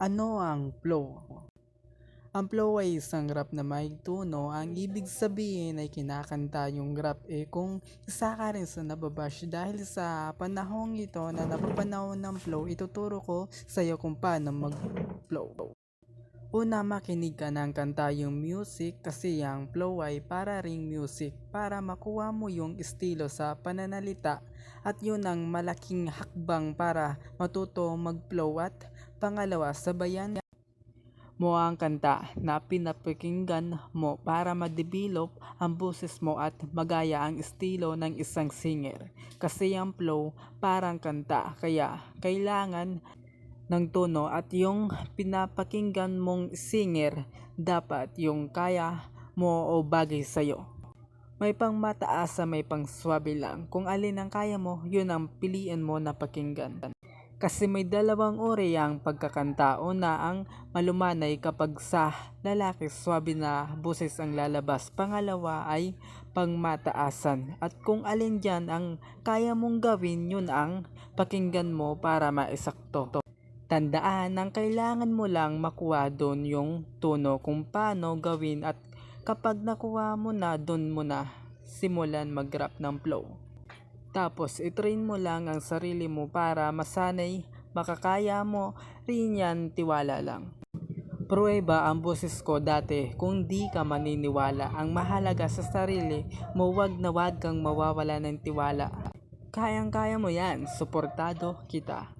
Ano ang flow? Ang flow ay isang rap na may tuno. Ang ibig sabihin ay kinakanta yung rap eh kung isa ka rin sa nababash dahil sa panahong ito na napapanahon ng flow, ituturo ko sa iyo kung paano mag-flow. Una makinig ka ng kanta yung music kasi ang flow ay para ring music para makuha mo yung estilo sa pananalita. At yun ang malaking hakbang para matuto mag-flow. At pangalawa sabayan mo ang kanta na pinapakinggan mo para ma-develop ang boses mo at magaya ang estilo ng isang singer. Kasi ang flow parang kanta. Kaya kailangan ng tono at yung pinapakinggan mong singer dapat yung kaya mo o bagay sa'yo. May pang mataas sa may pang swabe lang. Kung alin ang kaya mo, yun ang piliin mo na pakinggan. Kasi may dalawang uri ang pagkakanta. Una ang malumanay kapag sa lalaki swabe na boses ang lalabas. Pangalawa ay pangmataasan. At kung alin dyan ang kaya mong gawin, yun ang pakinggan mo para maisakto. Tandaan ang kailangan mo lang makuha doon yung tono kung paano gawin at kapag nakuha mo na doon mo na simulan mag-rap ng flow. Tapos, itrain mo lang ang sarili mo para masanay, makakaya mo rin yan tiwala lang. Prueba ang boses ko dati kung di ka maniniwala. Ang mahalaga sa sarili mo wag na wag kang mawawala ng tiwala. Kayang-kaya mo yan, suportado kita.